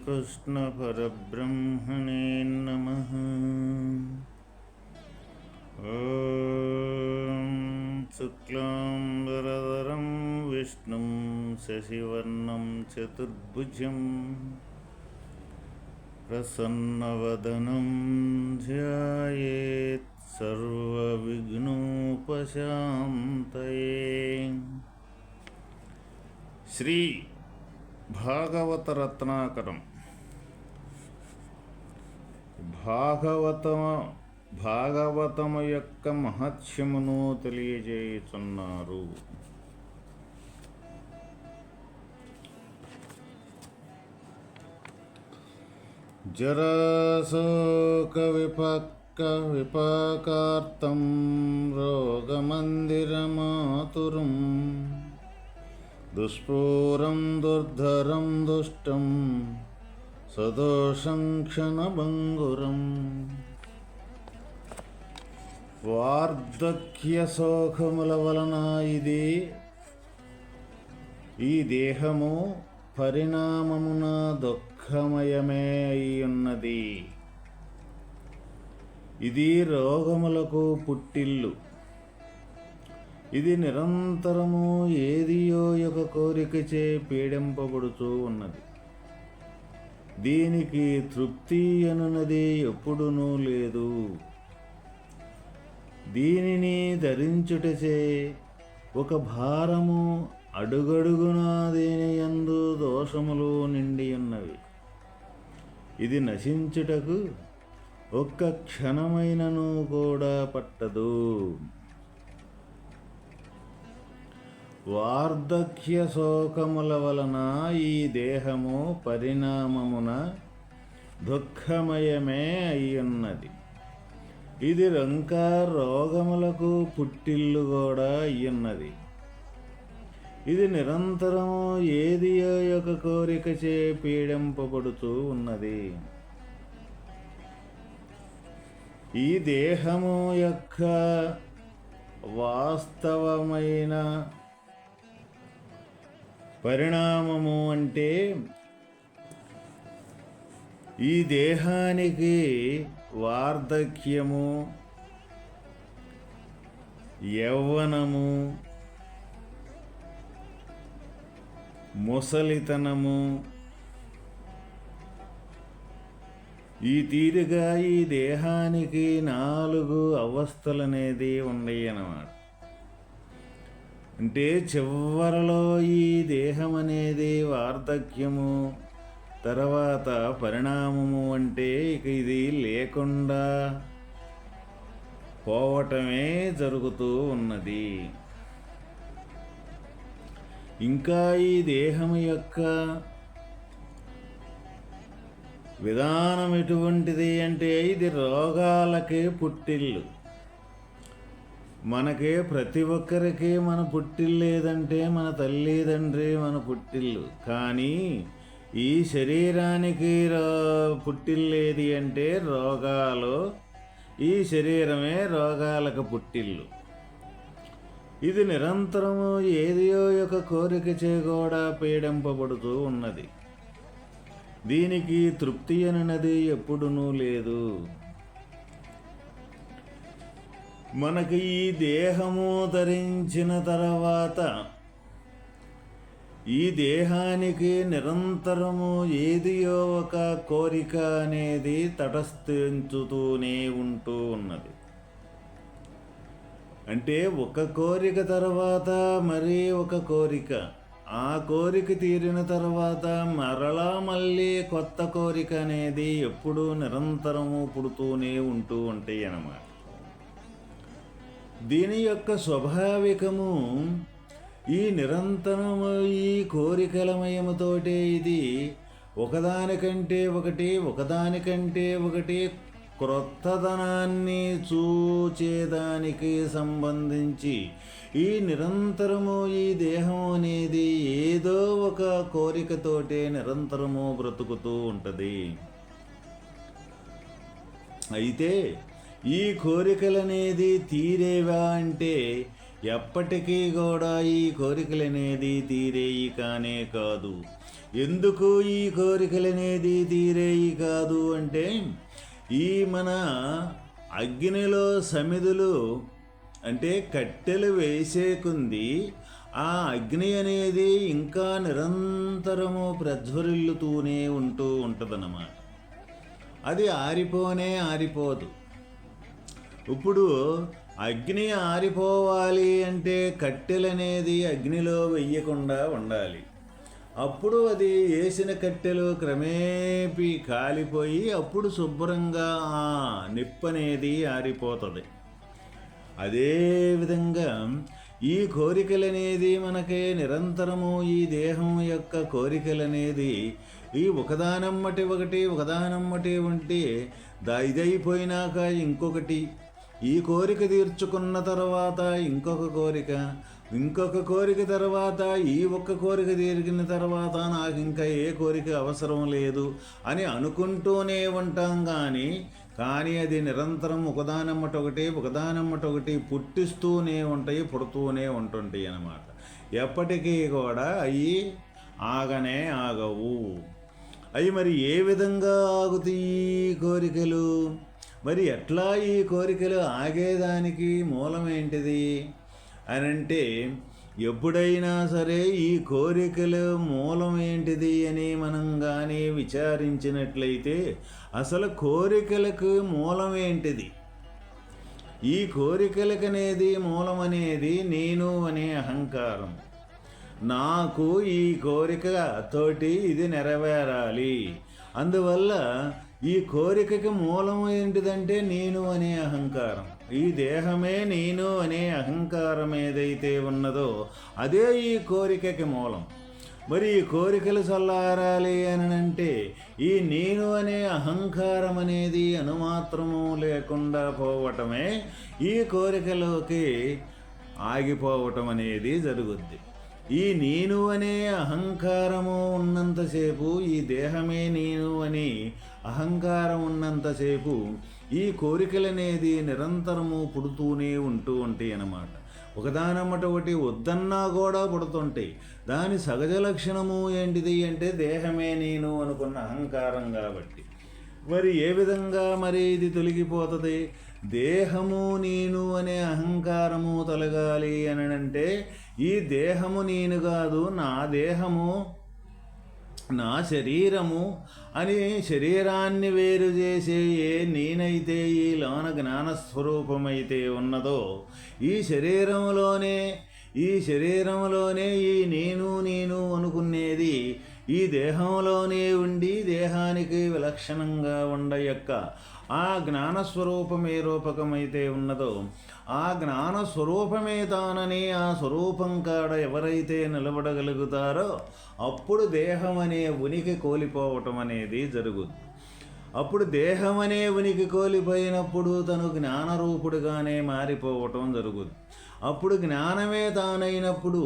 श्रीकृष्णपरब्रह्मणे नमः ॐ शुक्लाम्बरधरं विष्णुं शशिवर्णं चतुर्भुजं प्रसन्नवदनं ध्यायेत् सर्वविघ्नोपशान्तये శ్రీ భాగవత రత్నాకరం భాగవతమ భాగవతము యొక్క మహత్యమును తెలియజేయుచున్నారు. జరాశోక విపక్క విపాకార్థం రోగమందిరమాతురం దుష్పూరం దుర్ధరం దుష్టం సదోషం క్షణభంగురం వార్ధక్య శోకముల వలన ఇది ఈ దేహము పరిణామమున దుఃఖమయమే అయి ఉన్నది ఇది రోగములకు పుట్టిల్లు ఇది నిరంతరము ఏదియో యొక్క కోరికచే పీడింపబడుతూ ఉన్నది దీనికి తృప్తి అనున్నది ఎప్పుడునూ లేదు. దీనిని ధరించుటచే ఒక భారము అడుగడుగునా దీని యందు దోషములు నిండి ఉన్నవి. ఇది నశించుటకు ఒక్క క్షణమైనను కూడా పట్టదు. వార్ధక్య శోకముల వలన ఈ దేహము పరిణామమున దుఃఖమయమే అయ్యున్నది. ఇది రంక రోగములకు పుట్టిల్లు కూడా అయ్యున్నది. ఇది నిరంతరము ఏది కోరిక కోరికచే పీడింపబడుతూ ఉన్నది. ఈ దేహము యొక్క వాస్తవమైన పరిణామము అంటే ఈ దేహానికి వార్ధక్యము యవ్వనము ముసలితనము. ఈ తీరుగా ఈ దేహానికి నాలుగు అవస్థలనేది ఉన్నాయి అన్నమాట అంటే చివరలో ఈ దేహం అనేది వార్ధక్యము తర్వాత పరిణామము అంటే ఇక ఇది లేకుండా పోవటమే జరుగుతూ ఉన్నది. ఇంకా ఈ దేహం యొక్క విధానం ఎటువంటిది అంటే ఇది రోగాలకే పుట్టిల్లు. మనకే ప్రతి ఒక్కరికి మన పుట్టిల్లేదంటే మన తల్లిదండ్రి మన పుట్టిల్లు. కానీ ఈ శరీరానికి పుట్టిల్లేది అంటే రోగాలు ఈ శరీరమే రోగాలకు పుట్టిల్లు. ఇది నిరంతరము ఏదియో ఒక కోరిక చేకూడా పీడింపబడుతూ ఉన్నది. దీనికి తృప్తి అన్నది ఎప్పుడునూ లేదు. మనకి ఈ దేహము ధరించిన తర్వాత ఈ దేహానికి నిరంతరము ఏదియో ఒక కోరిక అనేది తటస్థించుతూనే ఉంటూ ఉన్నది. అంటే ఒక కోరిక తర్వాత మరీ ఒక కోరిక. ఆ కోరిక తీరిన తర్వాత మరలా మళ్ళీ కొత్త కోరిక అనేది ఎప్పుడూ నిరంతరము పుడుతూనే ఉంటూ ఉంటాయి అన్నమాట. దీని యొక్క స్వాభావికము ఈ నిరంతరము ఈ కోరికలమయముతోటే ఇది. ఒకదానికంటే ఒకటి ఒకదానికంటే ఒకటి క్రొత్తదనాన్ని చూచేదానికి సంబంధించి ఈ నిరంతరము ఈ దేహం అనేది ఏదో ఒక కోరికతోటే నిరంతరము బ్రతుకుతూ ఉంటుంది. అయితే ఈ కోరికలనేది తీరేవా అంటే ఎప్పటికీ కూడా ఈ కోరికలనేది తీరేయి కానే కాదు. ఎందుకు ఈ కోరికలనేది తీరేయి కాదు అంటే ఈ మన అగ్నిలో సమిధులు అంటే కట్టెలు వేసేకుంది ఆ అగ్ని అనేది ఇంకా నిరంతరము ప్రజ్వరిల్లుతూనే ఉంటూ ఉంటుందన్నమాట. అది ఆరిపోనే ఆరిపోదు. ఇప్పుడు అగ్ని ఆరిపోవాలి అంటే కట్టెలనేది అగ్నిలో వెయ్యకుండా ఉండాలి. అప్పుడు అది వేసిన కట్టెలు క్రమేపీ కాలిపోయి అప్పుడు శుభ్రంగా ఆ నిప్పనేది ఆరిపోతుంది. అదేవిధంగా ఈ కోరికలనేది మనకి నిరంతరము ఈ దేహం యొక్క కోరికలనేది ఈ ఒకదానమ్మటి ఒకటి ఒకదానమ్మటి ఉంటే ఇదైపోయినాక ఇంకొకటి. ఈ కోరిక తీర్చుకున్న తర్వాత ఇంకొక కోరిక ఇంకొక కోరిక తర్వాత ఈ ఒక్క కోరిక తీరికిన తర్వాత నాకు ఇంకా ఏ కోరిక అవసరం లేదు అని అనుకుంటూనే ఉంటాం కానీ కానీ అది నిరంతరం ఒకదానమ్మట ఒకటి ఒకదానమ్మట ఒకటి పుట్టిస్తూనే ఉంటాయి పుడుతూనే ఉంటుంటాయి అన్నమాట. ఎప్పటికీ కూడా అవి ఆగనే ఆగవు. అవి మరి ఏ విధంగా ఆగుతాయి ఈ కోరికలు? మరి ఎట్లా ఈ కోరికలు ఆగేదానికి మూలం ఏంటిది? అని అంటే ఎప్పుడైనా సరే ఈ కోరికలు మూలం ఏంటిది అని మనం కానీ విచారించినట్లయితే అసలు కోరికలకు మూలం ఏంటిది? ఈ కోరికలకనేది మూలం అనేది నేను అనే అహంకారం. నాకు ఈ కోరిక తోటి ఇది నెరవేరాలి. అందువల్ల ఈ కోరికకి మూలం ఏంటిదంటే నేను అనే అహంకారం. ఈ దేహమే నేను అనే అహంకారం ఏదైతే ఉన్నదో అదే ఈ కోరికకి మూలం. మరి ఈ కోరికలు చల్లారాలి అని అంటే ఈ నేను అనే అహంకారం అనేది అనుమాత్రము లేకుండా పోవటమే ఈ కోరికలోకి ఆగిపోవటం అనేది జరుగుద్ది. ఈ నేను అనే అహంకారము ఉన్నంతసేపు ఈ దేహమే నేను అని అహంకారం ఉన్నంతసేపు ఈ కోరికలనేది నిరంతరము పుడుతూనే ఉంటూ ఉంటాయి అన్నమాట. ఒకదానమ్మట ఒకటి వద్దన్నా కూడా పుడుతుంటాయి. దాని సహజ లక్షణము ఏంటిది అంటే దేహమే నేను అనుకున్న అహంకారం కాబట్టి. మరి ఏ విధంగా మరి ఇది తొలగిపోతుంది? దేహము నేను అనే అహంకారము తొలగాలి అని అంటే ఈ దేహము నేను కాదు నా దేహము నా శరీరము అని శరీరాన్ని వేరు చేసే ఏ నేనైతే ఈ లోన జ్ఞానస్వరూపమైతే ఉన్నదో ఈ శరీరంలోనే ఈ శరీరంలోనే ఈ నేను నేను అనుకునేది ఈ దేహంలోనే ఉండి దేహానికి విలక్షణంగా ఉండ యొక్క ఆ జ్ఞానస్వరూపమే రూపకమైతే ఉన్నదో ఆ జ్ఞాన స్వరూపమే తానని ఆ స్వరూపం కాడ ఎవరైతే నిలబడగలుగుతారో అప్పుడు దేహం అనే ఉనికి కోల్పోవటం అనేది జరుగుద్ది. అప్పుడు దేహం అనే ఉనికి కోల్పోయినప్పుడు తను జ్ఞానరూపుడుగానే మారిపోవటం జరుగుద్ది. అప్పుడు జ్ఞానమే తానైనప్పుడు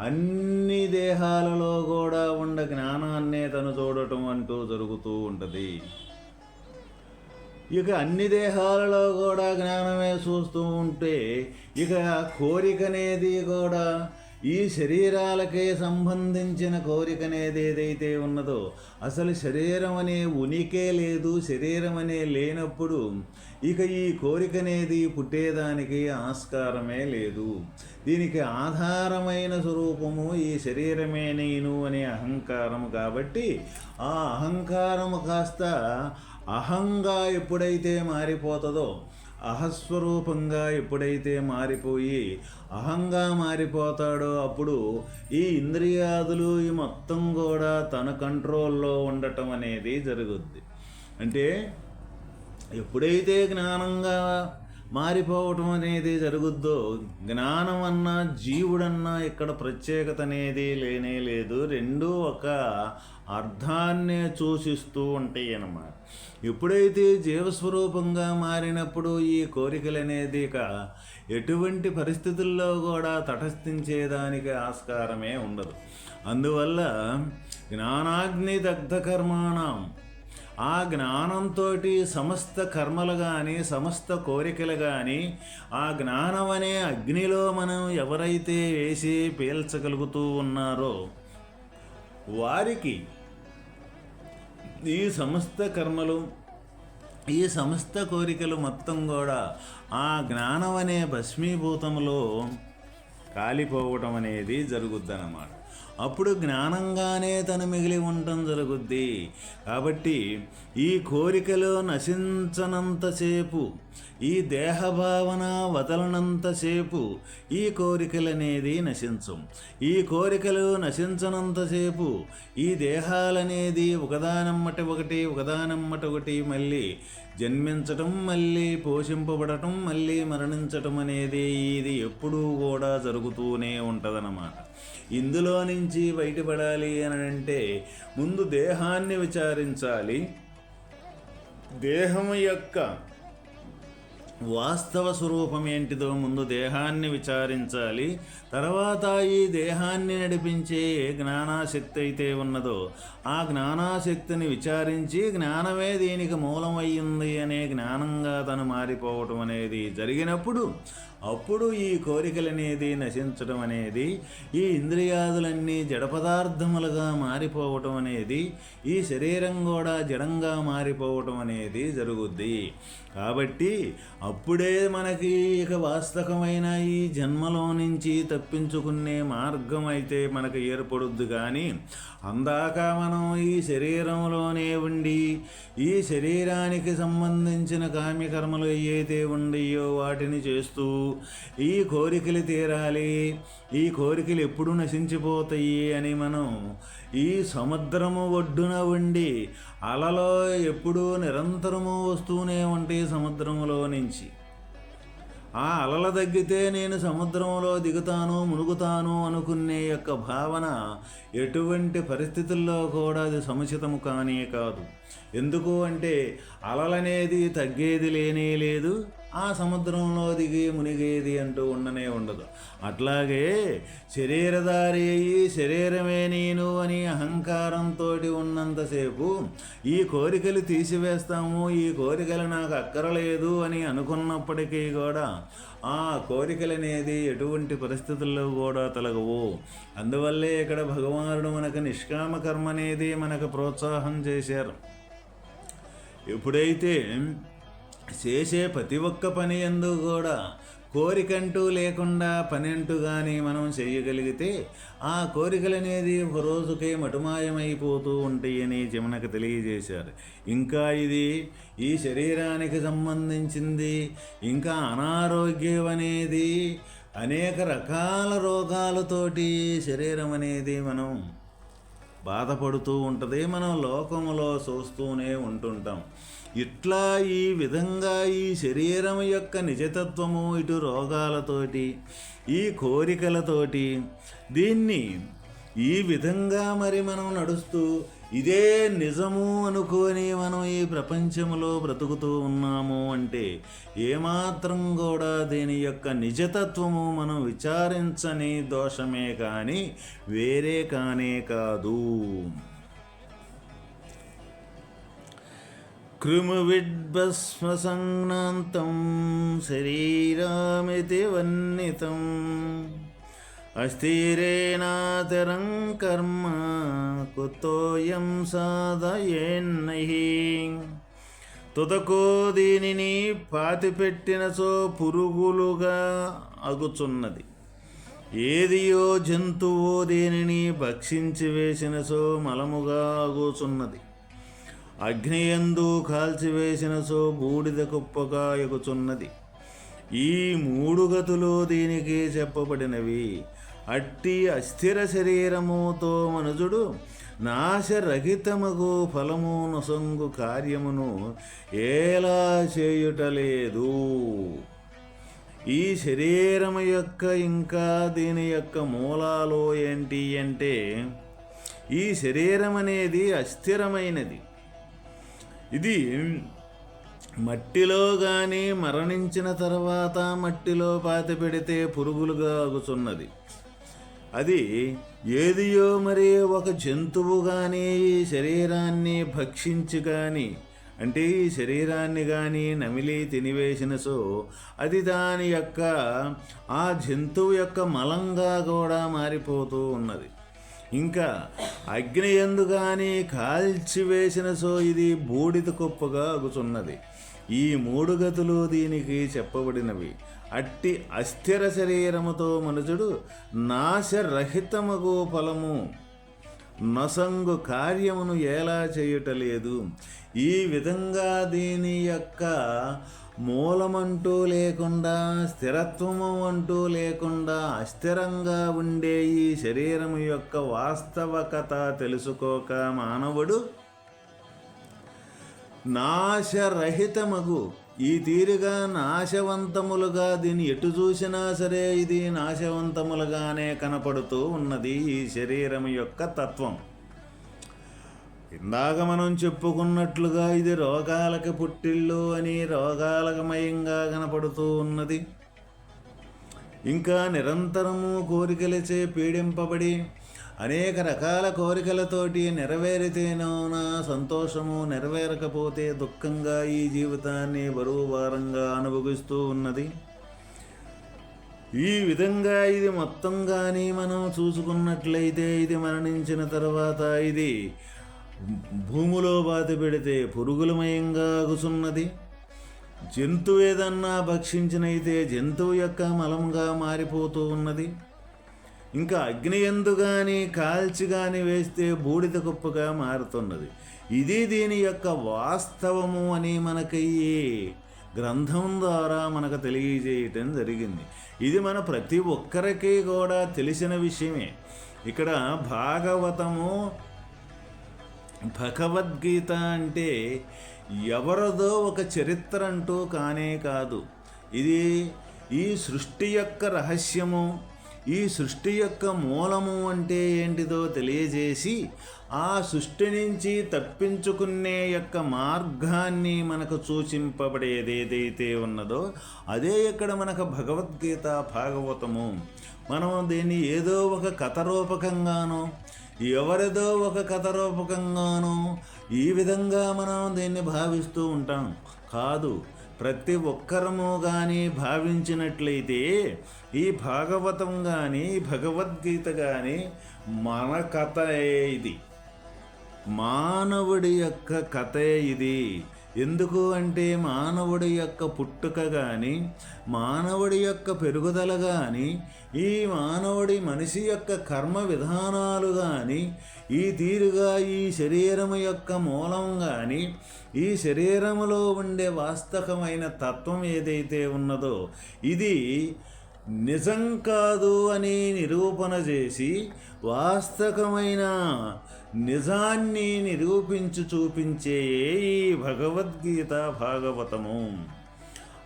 అన్ని దేహాలలో కూడా ఉండ జ్ఞానాన్నే తను చూడటం అంటూ జరుగుతూ ఉంటుంది. ఇక అన్ని దేహాలలో కూడా జ్ఞానమే చూస్తూ ఉంటే ఇక కోరిక అనేది కూడా ఈ శరీరాలకే సంబంధించిన కోరిక అనేది ఏదైతే ఉన్నదో అసలు శరీరం అనే ఉనికే లేదు శరీరం అనే లేనప్పుడు ఇక ఈ కోరిక అనేది పుట్టేదానికి ఆస్కారమే లేదు. దీనికి ఆధారమైన స్వరూపము ఈ శరీరమే నేను అనే అహంకారము కాబట్టి ఆ అహంకారము కాస్త అహంగా ఎప్పుడైతే మారిపోతుందో అహస్వరూపంగా ఎప్పుడైతే మారిపోయి అహంగా మారిపోతాడో అప్పుడు ఈ ఇంద్రియాదులు ఈ మొత్తం కూడా తన కంట్రోల్లో ఉండటం అనేది జరుగుద్ది. అంటే ఎప్పుడైతే జ్ఞానంగా మారిపోవటం అనేది జరుగుద్దో? జ్ఞానం అన్నా జీవుడన్నా ఇక్కడ ప్రత్యేకత అనేది లేనే లేదు. రెండూ ఒక అర్థాన్నే సూచిస్తూ ఉంటాయి అన్నమాట ఎప్పుడైతే జీవస్వరూపంగా మారినప్పుడు ఈ కోరికలు అనేది ఇక ఎటువంటి పరిస్థితుల్లో కూడా తటస్థించేదానికి ఆస్కారమే ఉండదు. అందువల్ల జ్ఞానాగ్ని దగ్ధ కర్మాణం ఆ జ్ఞానంతో సమస్త కర్మలు కానీ సమస్త కోరికలు కానీ ఆ జ్ఞానం అనే అగ్నిలో మనం ఎవరైతే వేసి పీల్చగలుగుతూ ఉన్నారో వారికి ఈ సమస్త కర్మలు ఈ సమస్త కోరికలు మొత్తం కూడా ఆ జ్ఞానం అనే భస్మీభూతంలో కాలిపోవటం అనేది జరుగుద్దన్నమాట. అప్పుడు జ్ఞానంగానే తను మిగిలి ఉండటం జరుగుద్ది. కాబట్టి ఈ కోరికలో నశించనంతసేపు ఈ దేహభావన వదలనంతసేపు ఈ కోరికలు అనేది నశించం. ఈ కోరికలు నశించనంతసేపు ఈ దేహాలనేది ఒకదానమ్మటి ఒకటి ఒకదానమ్మటి ఒకటి మళ్ళీ జన్మించటం మళ్ళీ పోషింపబడటం మళ్ళీ మరణించటం అనేది ఇది ఎప్పుడూ కూడా జరుగుతూనే ఉంటుందన్నమాట. ఇందులో నుంచి బయటపడాలి అని అంటే ముందు దేహాన్ని విచారించాలి. దేహం యొక్క వాస్తవ స్వరూపం ఏంటిదో ముందు దేహాన్ని విచారించాలి. తర్వాత ఈ దేహాన్ని నడిపించే ఏ జ్ఞానాశక్తి అయితే ఉన్నదో ఆ జ్ఞానాశక్తిని విచారించి జ్ఞానమే దీనికి మూలమయ్యింది అనే జ్ఞానంగా తను మారిపోవటం అనేది జరిగినప్పుడు అప్పుడు ఈ కోరికలనేది నశించడం అనేది ఈ ఇంద్రియాదులన్నీ జడ పదార్థములుగా మారిపోవటం అనేది ఈ శరీరం కూడా జడంగా మారిపోవటం అనేది జరుగుద్ది. కాబట్టి అప్పుడే మనకి ఇక వాస్తవమైన ఈ జన్మలో నుంచి తప్పించుకునే మార్గం అయితే మనకు ఏర్పడుద్ది కానీ అందాక మనం ఈ శరీరంలోనే ఉండి ఈ శరీరానికి సంబంధించిన కామ్యకర్మలు ఏవైతే ఉండయో వాటిని చేస్తూ ఈ కోరికలు తీరాలి ఈ కోరికలు ఎప్పుడు నశించిపోతాయి అని మనం ఈ సముద్రము ఒడ్డున ఉండి అలలో ఎప్పుడూ నిరంతరము వస్తూనే ఉంటాయి సముద్రములో నుంచి. ఆ అలల తగ్గితే నేను సముద్రంలో దిగుతాను మునుగుతాను అనుకునే యొక్క భావన ఎటువంటి పరిస్థితుల్లో కూడా అది సముచితము కానే కాదు. ఎందుకు అంటే అలలనేది తగ్గేది లేనే లేదు. ఆ సముద్రంలో దిగి మునిగేది అంటూ ఉండనే ఉండదు. అట్లాగే శరీరధారి అయ్యి శరీరమే నేను అని అహంకారంతో ఉన్నంతసేపు ఈ కోరికలు తీసివేస్తాము ఈ కోరికలు నాకు అక్కరలేదు అని అనుకున్నప్పటికీ కూడా ఆ కోరికలు అనేది ఎటువంటి పరిస్థితుల్లో కూడా తొలగవు. అందువల్లే ఇక్కడ భగవానుడు మనకు నిష్కామ కర్మ అనేది మనకు ప్రోత్సాహం చేశారు. ఎప్పుడైతే చేసే ప్రతి ఒక్క పని ఎందు కూడా కోరికంటూ లేకుండా పని అంటూ కానీ మనం చేయగలిగితే ఆ కోరికలు అనేది ఒక రోజుకే మటుమాయమైపోతూ ఉంటాయని జమునకు తెలియజేశారు. ఇంకా ఇది ఈ శరీరానికి సంబంధించింది ఇంకా అనారోగ్యం అనేది అనేక రకాల రోగాలతోటి శరీరం అనేది మనం బాధపడుతూ ఉంటుంది. మనం లోకములో చూస్తూనే ఉంటుంటాం. ఇట్లా ఈ విధంగా ఈ శరీరం యొక్క నిజతత్వము ఇటు రోగాలతోటి ఈ కోరికలతోటి దీన్ని ఈ విధంగా మరి మనం నడుస్తూ ఇదే నిజము అనుకొని మనం ఈ ప్రపంచంలో బ్రతుకుతూ ఉన్నాము అంటే ఏమాత్రం కూడా దీని యొక్క నిజతత్వము మనం విచారించని దోషమే కానీ వేరే కానే కాదు. కృమివిడ్భస్మసంజ్ఞాంతం శరీరామితి వన్నితం. అస్థిరేనాతరం కర్మ కుతోయం సాధయేన్నహి తుదకో దీనిని పాతిపెట్టినచో పురుగులుగా అగుచున్నది. ఏదియో జంతువో దీనిని భక్షించి వేసినచో మలముగా అగుచున్నది. అగ్నియందు కాల్చివేసినచో బూడిద కుప్పగా ఎగుచున్నది. ఈ మూడు గతులు దీనికి చెప్పబడినవి. అట్టి అస్థిర శరీరముతో మనుజుడు నాశరహితముకు ఫలము నొసంగు కార్యమును ఎలా చేయుటలేదు. ఈ శరీరము యొక్క ఇంకా దీని యొక్క మూలాలు ఏంటి అంటే ఈ శరీరం అనేది అస్థిరమైనది. ఇది మట్టిలో కానీ మరణించిన తర్వాత మట్టిలో పాతి పెడితే పురుగులుగా అగుచున్నది అది ఏదియో మరి ఒక జంతువు కానీ ఈ శరీరాన్ని భక్షించి కానీ అంటే ఈ శరీరాన్ని కానీ నమిలి తినివేసిన సో అది దాని యొక్క ఆ జంతువు యొక్క మలంగా కూడా మారిపోతూ ఉన్నది. ఇంకా అగ్ని ఎందు కానీ కాల్చివేసిన సో ఇది బూడిద కుప్పగా అగుచున్నది ఈ మూడు గతులు దీనికి చెప్పబడినవి. అట్టి అస్థిర శరీరముతో మనుషుడు నాశరహితమగు ఫలము. నొసంగు కార్యమును ఎలా చేయుటలేదు. ఈ విధంగా దీని యొక్క మూలమంటూ లేకుండా స్థిరత్వము అంటూ లేకుండా అస్థిరంగా ఉండే ఈ శరీరము యొక్క వాస్తవకత తెలుసుకోక మానవుడు నాశరహితమగు. ఈ తీరుగా నాశవంతములుగా దీన్ని ఎటు చూసినా సరే ఇది నాశవంతములుగానే కనపడుతూ ఉన్నది ఈ శరీరం యొక్క తత్వం. ఇందాక మనం చెప్పుకున్నట్లుగా ఇది రోగాలకు పుట్టిల్లు అని రోగాలకమయంగా కనపడుతూ ఉన్నది. ఇంకా నిరంతరము కోరికలచే పీడింపబడి అనేక రకాల కోరికలతోటి నెరవేరితేనోనా సంతోషము నెరవేరకపోతే దుఃఖంగా ఈ జీవితాన్ని బరువు భారంగా అనుభవిస్తూ ఉన్నది. ఈ విధంగా ఇది మొత్తం కానీ మనం చూసుకున్నట్లయితే ఇది మరణించిన తర్వాత ఇది భూమిలో బాధ పెడితే పురుగులమయంగా అగుచున్నది జంతువు ఏదన్నా భక్షించినైతే జంతువు యొక్క మలంగా మారిపోతూ ఉన్నది. ఇంకా అగ్ని ఎందు కానీ కాల్చి కానీ వేస్తే బూడిద కుప్పగా మారుతున్నది. ఇది దీని యొక్క వాస్తవము అని మనకి గ్రంథం ద్వారా మనకు తెలియజేయటం జరిగింది. ఇది మన ప్రతి ఒక్కరికి కూడా తెలిసిన విషయమే. ఇక్కడ భాగవతము భగవద్గీత అంటే ఎవరిదో ఒక చరిత్ర అంటూ కానే కాదు. ఇది ఈ సృష్టి యొక్క రహస్యము. ఈ సృష్టి యొక్క మూలము అంటే ఏంటిదో తెలియజేసి ఆ సృష్టి నుంచి తప్పించుకునే యొక్క మార్గాన్ని మనకు సూచింపబడేది ఏదైతే ఉన్నదో అదే ఇక్కడ మనకు భగవద్గీత భాగవతము. మనం దీన్ని ఏదో ఒక కథ రూపకంగానో ఎవరిదో ఒక కథ రూపకంగానో ఈ విధంగా మనం దీన్ని భావిస్తూ ఉంటాం. కాదు ప్రతి ఒక్కరము కానీ భావించినట్లయితే ఈ భాగవతం కానీ భగవద్గీత కానీ మన కథ ఇది. మానవుడి యొక్క కథే ఇది. ఎందుకు అంటే మానవుడి యొక్క పుట్టుక కానీ మానవుడి యొక్క పెరుగుదల కానీ ఈ మానవుడి మనిషి యొక్క కర్మ విధానాలు కానీ ఈ తీరుగా ఈ శరీరము యొక్క మూలం కానీ ఈ శరీరములో ఉండే వాస్తవమైన తత్వం ఏదైతే ఉన్నదో ఇది నిజం కాదు అని నిరూపణ చేసి వాస్తవమైన నిజాన్ని నిరూపించి చూపించే ఈ భగవద్గీత భాగవతము.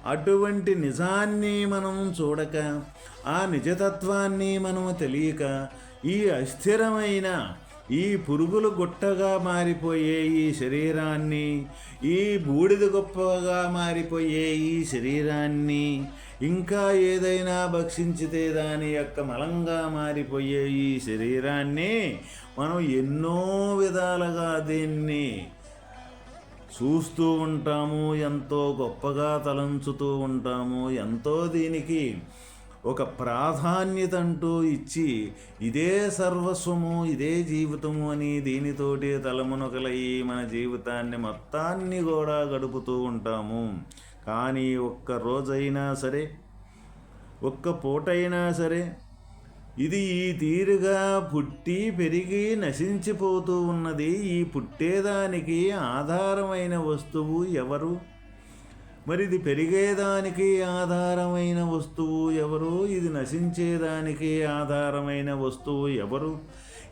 అటువంటి నిజాన్ని మనం చూడక ఆ నిజతత్వాన్ని మనము తెలియక ఈ అస్థిరమైన ఈ పురుగులు గుట్టగా మారిపోయే ఈ శరీరాన్ని ఈ బూడిద గొప్పగా మారిపోయే ఈ శరీరాన్ని ఇంకా ఏదైనా భక్షించితే దాని యొక్క మలంగా మారిపోయే ఈ శరీరాన్ని మనం ఎన్నో విధాలుగా దీన్ని చూస్తూ ఉంటాము ఎంతో గొప్పగా తలంచుతూ ఉంటాము ఎంతో దీనికి ఒక ప్రాధాన్యత అంటూ ఇచ్చి ఇదే సర్వస్వము ఇదే జీవితము అని దీనితోటి తలమునకలయ్యి మన జీవితాన్ని మొత్తాన్ని కూడా గడుపుతూ ఉంటాము. కానీ ఒక్క రోజైనా సరే ఒక్క పూటైనా సరే ఇది ఈ తీరుగా పుట్టి పెరిగి నశించిపోతూ ఉన్నది ఈ పుట్టేదానికి ఆధారమైన వస్తువు ఎవరు? మరి ఇది పెరిగేదానికి ఆధారమైన వస్తువు ఎవరు? ఇది నశించేదానికి ఆధారమైన వస్తువు ఎవరు?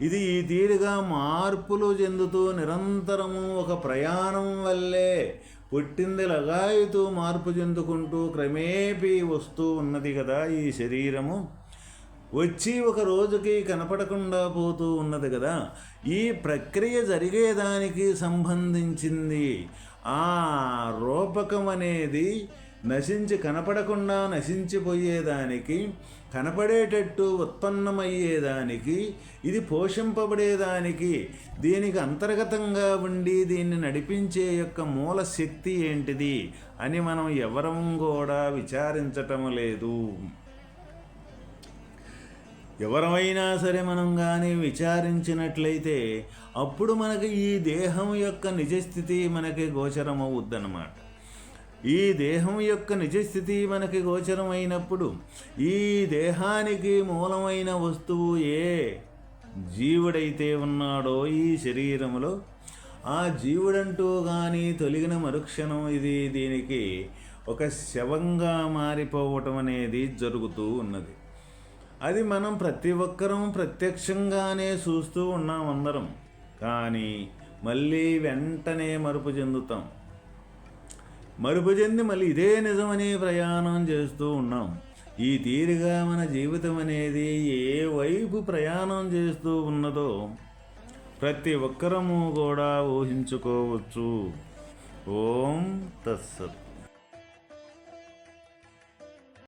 ఇది ఈ తీరుగా మార్పులు చెందుతూ నిరంతరము ఒక ప్రయాణం వల్లే పుట్టింది లగాయుతూ మార్పు చెందుకుంటూ క్రమేపీ వస్తూ ఉన్నది కదా ఈ శరీరము. వచ్చి ఒక రోజుకి కనపడకుండా పోతూ ఉన్నది కదా. ఈ ప్రక్రియ జరిగేదానికి సంబంధించింది. ఆ రూపకం అనేది నశించి కనపడకుండా నశించిపోయేదానికి కనపడేటట్టు ఉత్పన్నమయ్యేదానికి ఇది పోషింపబడేదానికి దీనికి అంతర్గతంగా ఉండి దీన్ని నడిపించే యొక్క మూల శక్తి ఏంటిది అని మనం ఎవరం కూడా విచారించటం లేదు. ఎవరమైనా సరే మనం కానీ విచారించినట్లయితే అప్పుడు మనకి ఈ దేహం యొక్క నిజస్థితి మనకి గోచరమవుద్దన్నమాట. ఈ దేహం యొక్క నిజస్థితి మనకి గోచరమైనప్పుడు ఈ దేహానికి మూలమైన వస్తువు ఏ జీవుడైతే ఉన్నాడో ఈ శరీరంలో ఆ జీవుడంటూ కానీ తొలగిన మరుక్షణం ఇది దీనికి ఒక శవంగా మారిపోవటం అనేది జరుగుతూ ఉన్నది. అది మనం ప్రతి ఒక్కరం ప్రత్యక్షంగానే చూస్తూ ఉన్నాం అందరం. కానీ మళ్ళీ వెంటనే మరుపు చెందుతాం. మరుపు చెంది మళ్ళీ ఇదే నిజమని ప్రయాణం చేస్తూ ఉన్నాం. ఈ తీరుగా మన జీవితం అనేది ఏ వైపు ప్రయాణం చేస్తూ ఉన్నదో ప్రతి ఒక్కరము కూడా ఊహించుకోవచ్చు. ఓం తత్సత్.